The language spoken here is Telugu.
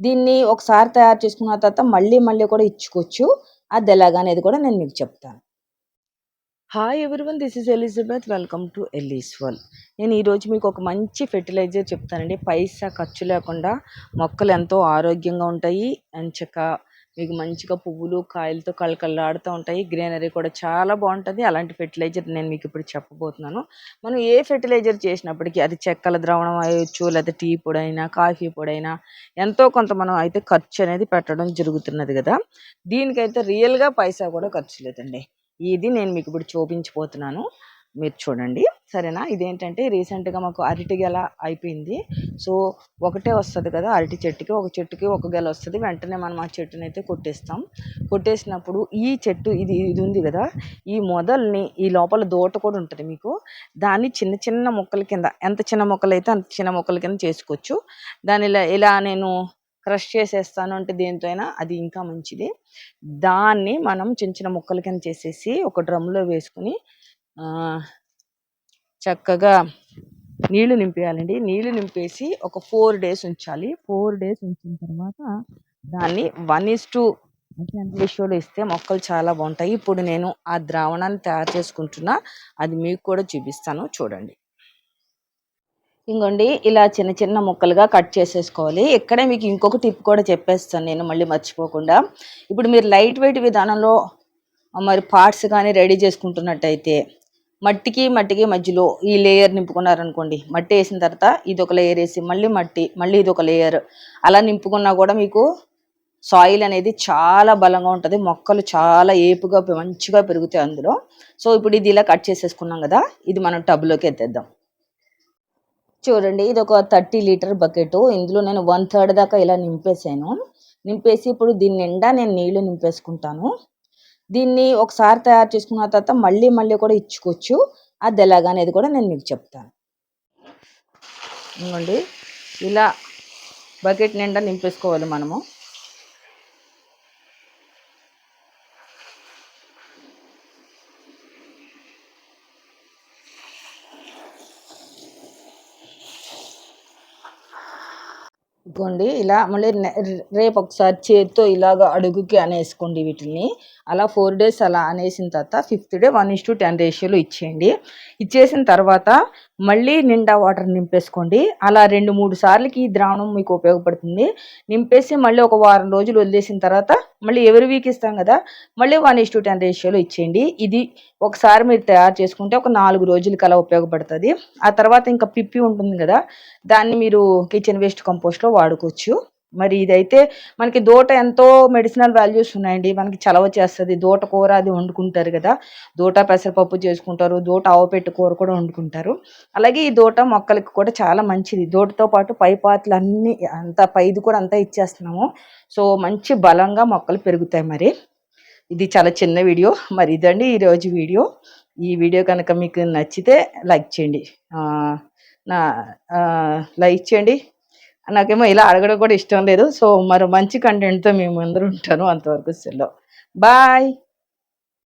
దీన్ని ఒకసారి తయారు చేసుకున్న తర్వాత మళ్ళీ మళ్ళీ కూడా ఇచ్చుకోవచ్చు. అది ఎలాగనేది కూడా నేను మీకు చెప్తాను. Hi everyone this is Elizabeth welcome to Ellie's world నేను ఈరోజు మీకు ఒక మంచి ఫెర్టిలైజర్ చెప్తానండి. పైసా ఖర్చు లేకుండా మొక్కలు ఎంతో ఆరోగ్యంగా ఉంటాయి. అంచక మీకు మంచిగా పువ్వులు కాయలతో కళకళలాడుతూ ఉంటాయి. గ్రీనరీ కూడా చాలా బాగుంటుంది. అలాంటి ఫెర్టిలైజర్ నేను మీకు ఇప్పుడు చెప్పబోతున్నాను. మనం ఏ ఫెర్టిలైజర్ చేసినప్పటికీ అది చెక్కల ద్రావణం అయ్యొచ్చు లేదా టీ పొడైనా కాఫీ పొడైనా ఎంతో కొంత మనం అయితే ఖర్చు అనేది పెట్టడం జరుగుతున్నది కదా. దీనికైతే రియల్గా పైసా కూడా ఖర్చు లేదండి. ఇది నేను మీకు ఇప్పుడు చూపించిపోతున్నాను మీరు చూడండి. సరేనా? ఇదేంటంటే రీసెంట్గా మాకు అరటి గెల అయిపోయింది. సో ఒకటే వస్తుంది కదా అరటి చెట్టుకి. ఒక చెట్టుకి ఒక గెల వస్తుంది. వెంటనే మనం ఆ చెట్టుని అయితే కొట్టేస్తాం. కొట్టేసినప్పుడు ఈ చెట్టు ఇది ఇది ఉంది కదా ఈ మొదల్ని ఈ లోపల దోట కూడా ఉంటుంది మీకు. దాన్ని చిన్న చిన్న మొక్కల కింద ఎంత చిన్న మొక్కలు అయితే అంత చిన్న మొక్కల కింద చేసుకోవచ్చు. దాని ఇలా ఇలా నేను క్రష్ చేసేస్తాను అంటే దేంతో అయినా అది ఇంకా మంచిది. దాన్ని మనం చిన్న చిన్న ముక్కల కింద చేసేసి ఒక డ్రమ్లో వేసుకుని చక్కగా నీళ్ళు నింపేయాలండి. నీళ్ళు నింపేసి ఒక ఫోర్ డేస్ ఉంచాలి. ఫోర్ డేస్ ఉంచిన తర్వాత దాన్ని వన్ ఇస్ టూ రేషియోలో ఇస్తే మొక్కలు చాలా బాగుంటాయి. ఇప్పుడు నేను ఆ ద్రావణాన్ని తయారు చేసుకుంటున్నా. అది మీకు కూడా చూపిస్తాను. చూడండి. ఇంకోండి ఇలా చిన్న చిన్న ముక్కలుగా కట్ చేసేసుకోవాలి. ఇక్కడే మీకు ఇంకొక టిప్ కూడా చెప్పేస్తాను నేను మళ్ళీ మర్చిపోకుండా. ఇప్పుడు మీరు లైట్ వెయిట్ విధానంలో మరి పార్ట్స్ కానీ రెడీ చేసుకుంటున్నట్టయితే మట్టికి మట్టికి మధ్యలో ఈ లేయర్ నింపుకున్నారనుకోండి. మట్టి వేసిన తర్వాత ఇది ఒక లేయర్ వేసి మళ్ళీ మట్టి మళ్ళీ ఇది ఒక లేయర్ అలా నింపుకున్నా కూడా మీకు సాయిల్ అనేది చాలా బలంగా ఉంటుంది. మొక్కలు చాలా ఏపుగా మంచిగా పెరుగుతాయి అందులో. సో ఇప్పుడు ఇది ఇలా కట్ చేసేసుకున్నాం కదా ఇది మనం టబ్లోకి ఎత్తేద్దాం. చూడండి ఇది ఒక థర్టీ లీటర్ బకెట్ ఇందులో నేను వన్ థర్డ్ దాకా ఇలా నింపేసాను నింపేసి ఇప్పుడు దీని నిండా నేను నీళ్ళు నింపేసుకుంటాను. దీన్ని ఒకసారి తయారు చేసుకున్న తర్వాత మళ్ళీ మళ్ళీ కూడా ఇచ్చుకోవచ్చు. అది ఎలాగనేది కూడా నేను మీకు చెప్తాను. ఇవ్వండి ఇలా బకెట్ నిండా నింపేసుకోవాలి మనము. ఇదిగోండి ఇలా మళ్ళీ రేపు ఒకసారి చేతితో ఇలాగ అడుగుకి అనేసుకోండి వీటిని అలా ఫోర్ డేస్ అలా అనేసిన తర్వాత fifth day one is to ten రేషియోలో ఇచ్చేయండి. ఇచ్చేసిన తర్వాత మళ్ళీ నిండా వాటర్ నింపేసుకోండి. అలా రెండు మూడు సార్లకి ఈ ద్రావణం మీకు ఉపయోగపడుతుంది. నింపేసి మళ్ళీ ఒక వారం రోజులు వదిలేసిన తర్వాత మళ్ళీ ఎవరి వీక్ ఇస్తాం కదా మళ్ళీ వన్ ఇస్ టు టెన్ రేషియోలో ఇచ్చేయండి. ఇది ఒకసారి మీరు తయారు చేసుకుంటే ఒక నాలుగు రోజులకి అలా ఉపయోగపడుతుంది. ఆ తర్వాత ఇంకా పిప్పి ఉంటుంది కదా దాన్ని మీరు కిచెన్ వేస్ట్ కంపోస్ట్లో వాడుకోవచ్చు. మరి ఇదైతే మనకి దోట ఎంతో మెడిసినల్ వాల్యూస్ ఉన్నాయండి. మనకి చలవ చేస్తుంది. దోట కూర అది వండుకుంటారు కదా. దోట పెసరపప్పు చేసుకుంటారు. దోట ఆవుపెట్టు కూర కూడా వండుకుంటారు. అలాగే ఈ దోట మొక్కలకి కూడా చాలా మంచిది. దోటతో పాటు పై పాతలు అన్నీ అంత పైది కూడా అంతా ఇచ్చేస్తున్నాము. సో మంచి బలంగా మొక్కలు పెరుగుతాయి మరి. ఇది చాలా చిన్న వీడియో. మరి ఇదండి ఈరోజు వీడియో. ఈ వీడియో కనుక మీకు నచ్చితే లైక్ చేయండి. నా లైక్ చేయండి. నాకేమో ఇలా అడగడం కూడా ఇష్టం లేదు. సో మరో మంచి కంటెంట్తో మేము అందరూ ఉంటాను. అంతవరకు సెలవు. బాయ్